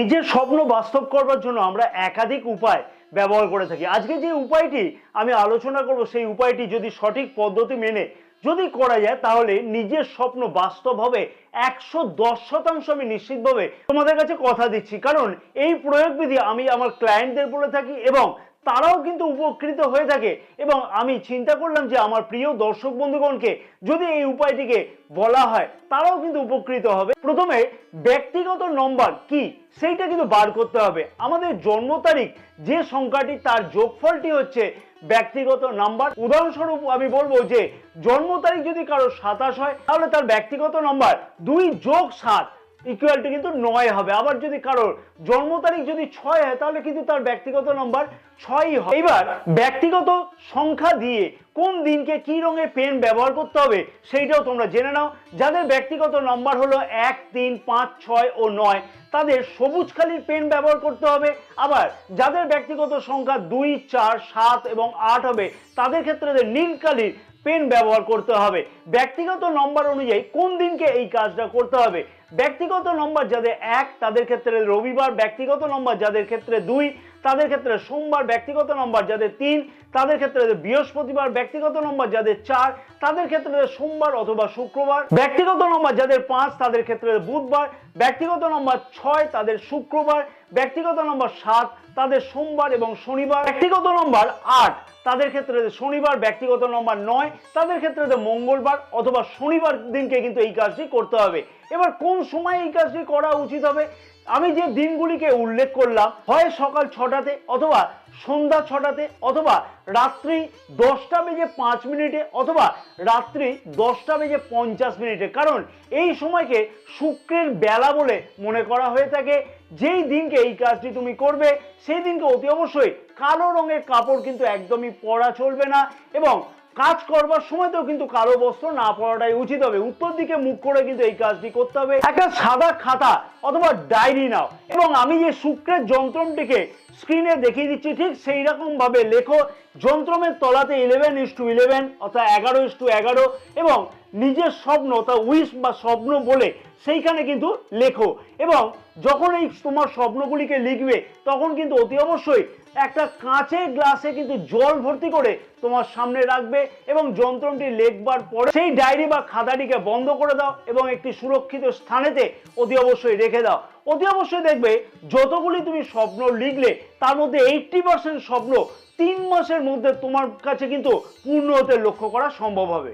নিজের স্বপ্ন বাস্তব করবার জন্য আমরা একাধিক উপায় ব্যবহার করে থাকি। আজকে যে উপায়টি আমি আলোচনা করব, সেই উপায়টি যদি সঠিক পদ্ধতি মেনে যদি করা যায়, তাহলে নিজের স্বপ্ন বাস্তব হবে। একশো দশ শতাংশ আমি নিশ্চিতভাবে তোমাদের কাছে কথা দিচ্ছি। কারণ এই প্রয়োগবিধি আমি আমার ক্লায়েন্টদের বলে থাকি এবং তারাও কিন্তু উপকৃত হয়ে থাকে। এবং আমি চিন্তা করলাম যে আমার প্রিয় দর্শক বন্ধুগণকে যদি এই উপায়টিকে বলা হয়, তারাও কিন্তু উপকৃত হবে। প্রথমে ব্যক্তিগত নম্বর কি, সেইটা কিন্তু বার করতে হবে। আমাদের জন্ম তারিখ, যে সংখ্যাটি তার যোগফলটি হচ্ছে ব্যক্তিগত নাম্বার। উদাহরণস্বরূপ আমি বলব যে, জন্ম তারিখ যদি কারও সাতাশ হয়, তাহলে তার ব্যক্তিগত নম্বর দুই যোগ সাত। ইকুয়াল টু কিন্তু নয় হবে। আবার যদি কারোর জন্ম তারিখ যদি ছয় হয়, তাহলে কিন্তু তার ব্যক্তিগত নম্বর ছয়ই হবে। এবার ব্যক্তিগত সংখ্যা দিয়ে কোন দিনকে কি রঙের পেন ব্যবহার করতে হবে, সেইটাও তোমরা জেনে নাও। যাদের ব্যক্তিগত নম্বর হলো এক, তিন, পাঁচ, ছয় ও নয়, তাদের সবুজ খালির পেন ব্যবহার করতে হবে। আবার যাদের ব্যক্তিগত সংখ্যা দুই, চার, সাত এবং আট হবে, তাদের ক্ষেত্রে নীল কালির পেন ব্যবহার করতে হবে। ব্যক্তিগত নম্বর অনুযায়ী কোন দিনকে এই কাজটা করতে হবে? ব্যক্তিগত নম্বর যাদের এক, তাদের ক্ষেত্রে রবিবার, ব্যক্তিগত নম্বর যাদের ক্ষেত্রে দুই, তাদের ক্ষেত্রে সোমবার, ব্যক্তিগত নম্বর যাদের তিন, তাদের ক্ষেত্রে বৃহস্পতিবার, ব্যক্তিগত নম্বর যাদের চার, তাদের ক্ষেত্রে সোমবার অথবা শুক্রবার, ব্যক্তিগত নম্বর যাদের পাঁচ, তাদের ক্ষেত্রে বুধবার, ব্যক্তিগত নম্বর ছয়, তাদের শুক্রবার, ব্যক্তিগত নম্বর সাত তাদের সোমবার এবং শনিবার ব্যক্তিগত নম্বর আট। তাদের ক্ষেত্রে শনিবার ব্যক্তিগত নম্বর নয়, তাদের ক্ষেত্রে মঙ্গলবার অথবা শনিবার দিনকে কিন্তু এই কাজটি করতে হবে। এবার কোন সময় এই কাজটি করা উচিত হবে? আমি যে দিনগুলিকে উল্লেখ করলাম, হয় সকাল ছটাতে অথবা সন্ধ্যা ছটাতে অথবা রাত্রি দশটা বেজে পাঁচ মিনিটে অথবা রাত্রি দশটা বেজে পঞ্চাশ মিনিটে। কারণ এই সময়কে শুক্রের বেলা বলে মনে করা হয়ে থাকে। যেই দিনকে এই কাজটি তুমি করবে, সেই দিনকে অতি অবশ্যই কালো রঙের কাপড় কিন্তু একদমই পরা চলবে না এবং কাজ করবার সময়তেও কিন্তু কালো বস্ত্র না পরাটাই উচিত হবে। উত্তর দিকে মুখ করে কিন্তু এই কাজটি করতে হবে। একটা সাদা খাতা অথবা ডায়েরি নাও। এবং আমি যে শুক্রের যন্ত্রমটিকে স্ক্রিনে দেখিয়ে দিচ্ছি, ঠিক সেই রকম ভাবে লেখো। যন্ত্রমের তলাতে ইলেভেন ইস টু ইলেভেন অর্থাৎ এগারো ইস টু এগারো এবং নিজের স্বপ্ন, তা উইশ বা স্বপ্ন বলে, সেইখানে কিন্তু লেখো। এবং যখন এই তোমার স্বপ্নগুলিকে লিখবে, তখন কিন্তু অতি অবশ্যই একটা কাঁচের গ্লাসে কিন্তু জল ভর্তি করে তোমার সামনে রাখবে এবং যন্ত্রটি লেখবার পরে সেই ডায়েরি বা খাতাটিকে বন্ধ করে দাও এবং একটি সুরক্ষিত স্থানেতে অতি অবশ্যই রেখে দাও। অতি অবশ্যই দেখবে, যতগুলি তুমি স্বপ্ন লিখলে, তার মধ্যে এইটটি পার্সেন্ট স্বপ্ন তিন মাসের মধ্যে তোমার কাছে কিন্তু পূর্ণ হতে লক্ষ্য করা সম্ভব হবে।